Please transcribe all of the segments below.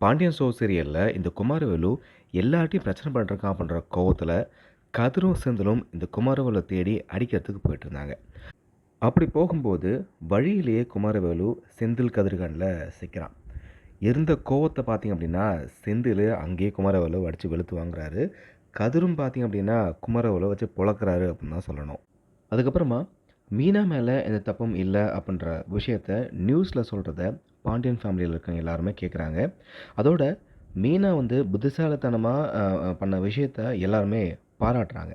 Pandian show சீரியலில் இந்த குமாரவேலு எல்லார்ட்டையும் பிரச்சனை பண்ணுறான் அப்படின்ற கோவத்தில் கதிரும் செந்திலும் இந்த குமாரவேலை தேடி அடிக்கிறதுக்கு போயிட்டு இருந்தாங்க அப்படி போகும்போது வழியிலேயே குமாரவேலு செந்தில் கதிர்கனில் சிக்கிறான். இருந்த கோவத்தை பார்த்தீங்க அப்படின்னா செந்தில் அங்கேயே குமாரவேலு அடித்து வெளுத்து வாங்குறாரு. கதிரும் பார்த்தீங்க அப்படின்னா குமாரவேலை வச்சு புழக்கிறாரு அப்படின்னு தான் சொல்லணும். அதுக்கப்புறமா மீனா மேலே எந்த தப்பும் இல்லை அப்படின்ற விஷயத்த நியூஸில் சொல்கிறத பாண்டியன் ஃபேமிலியில் இருக்கவங்க எல்லாருமே கேட்குறாங்க அதோட மீனா வந்து புத்திசாலித்தனமாக பண்ண விஷயத்த எல்லாருமே பாராட்டுறாங்க.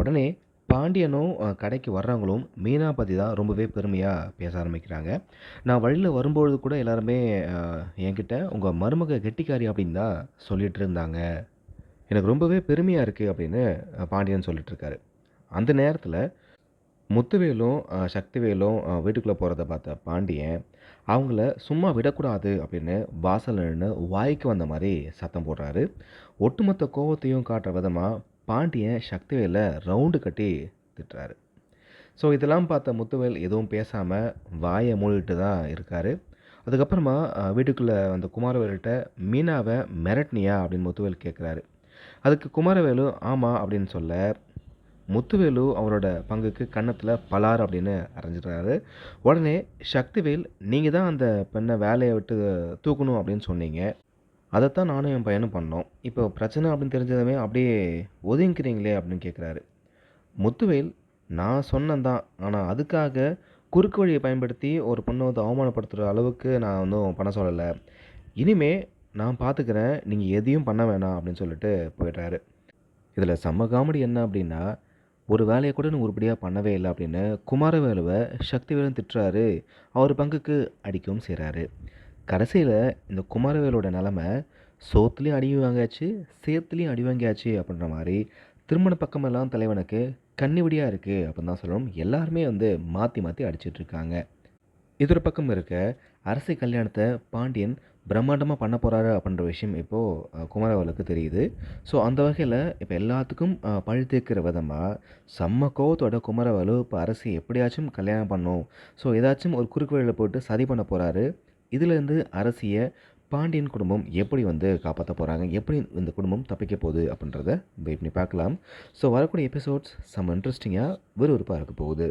உடனே பாண்டியனும் கடைக்கு வர்றவங்களும் மீனா பற்றி தான் ரொம்பவே பெருமையாக பேச ஆரம்பிக்கிறாங்க. நான் வழியில் வரும்பொழுது கூட எல்லாருமே என்கிட்ட உங்கள் மருமக கெட்டிக்காரி அப்படின்னு தான் சொல்லிகிட்டு இருந்தாங்க. எனக்கு ரொம்பவே பெருமையாக இருக்குது அப்படின்னு பாண்டியன் சொல்லிட்டு இருக்காரு. அந்த நேரத்தில் முத்துவேலும் அஹ், சக்திவேலும் அஹ், வீட்டுக்குள்ளே போகிறத பார்த்த பாண்டியன் அவங்கள சும்மா விடக்கூடாது அப்படின்னு வாசல்ல நின்று வாய்க்கு வந்த மாதிரி சத்தம் போடுறாரு. ஒட்டுமொத்த கோவத்தையும் காட்டுற விதமாக பாண்டியன் சக்திவேலை ரவுண்டு கட்டி திட்டுறாரு. ஸோ இதெல்லாம் பார்த்த முத்துவேல் எதுவும் பேசாமல் வாயை மூடிட்டு தான் இருக்கார். அதுக்கப்புறமா அஹ், வீட்டுக்குள்ளே வந்த குமாரவேல்கிட்ட மீனாவை மிரட்டினியா அப்படின்னு முத்துவேல் கேட்குறாரு அதுக்கு குமாரவேலு ஆமாம் அப்படின்னு சொல்ல முத்துவேலு அவரோட பங்குக்கு கன்னத்தில் பலார் அப்படின்னு அரைஞ்சிடுறாரு. உடனே சக்திவேல் நீங்கள் தான் அந்த பெண்ணை வேலையை விட்டு தூக்கணும் அப்படின்னு சொன்னீங்க. அதைத்தான் நானும் என் பையனும் பண்ணோம். இப்போ பிரச்சனை அப்படின்னு தெரிஞ்சதுமே அப்படியே ஒதுங்கிக்கிறீங்களே அப்படின்னு கேட்குறாரு முத்துவேல் நான் சொன்னேன்தான் ஆனால் அதுக்காக குறுக்கு வழியை பயன்படுத்தி ஒரு பொண்ணை வந்து அவமானப்படுத்துகிற அளவுக்கு நான் ஒன்றும் பண்ண சொல்லலை. இனிமே நான் பார்த்துக்கிறேன் நீங்கள் எதையும் பண்ண வேணாம் அப்படின்னு சொல்லிட்டு போயிடுறாரு. இதில் செம்ம காமெடி என்ன அப்படின்னா ஒரு வேலையை கூட நான் உருப்படியாக பண்ணவே இல்லை அப்படின்னு குமாரவேலுவை சக்திவேலன் திட்டுறாரு. அவர் பங்குக்கு அடிக்கவும் செய்கிறாரு கடைசியில் இந்த குமாரவேலோட நிலமை சோத்துலேயும் அடி வாங்கியாச்சு சேத்துலேயும் அடி வாங்கியாச்சு அப்படின்ற மாதிரி திருமண பக்கமெல்லாம் தலைவனுக்கு கண்ணிவடியாக இருக்குது அப்படின்னு தான் சொல்லணும். எல்லாருமே வந்து மாற்றி மாற்றி அடிச்சிட்டு இருக்காங்க. பக்கம் இருக்க அரசு கல்யாணத்தை பாண்டியன் பிரம்மாண்டமாக பண்ண போகிறாரு அப்படின்ற விஷயம் இப்போது குமாரவேலுக்கு தெரியுது. ஸோ அந்த வகையில் இப்போ எல்லாத்துக்கும் அஹ், பழி தீர்க்கிற விதமாக செம்ம கோவத்தோட குமரவலு இப்போ அரசு எப்படியாச்சும் கல்யாணம் பண்ணும். ஸோ ஏதாச்சும் ஒரு குறுக்கு வழியில் போட்டு சதி பண்ண போகிறாரு இதுலேருந்து அரசியை பாண்டியன் குடும்பம் எப்படி வந்து காப்பாற்ற போகிறாங்க எப்படி இந்த குடும்பம் தப்பிக்க போகுது? அப்படின்றத இப்போ இப்படி பார்க்கலாம். ஸோ வரக்கூடிய எபிசோட்ஸ் செம்ம இன்ட்ரெஸ்டிங்காக விறுவிறுப்பாக இருக்க போகுது.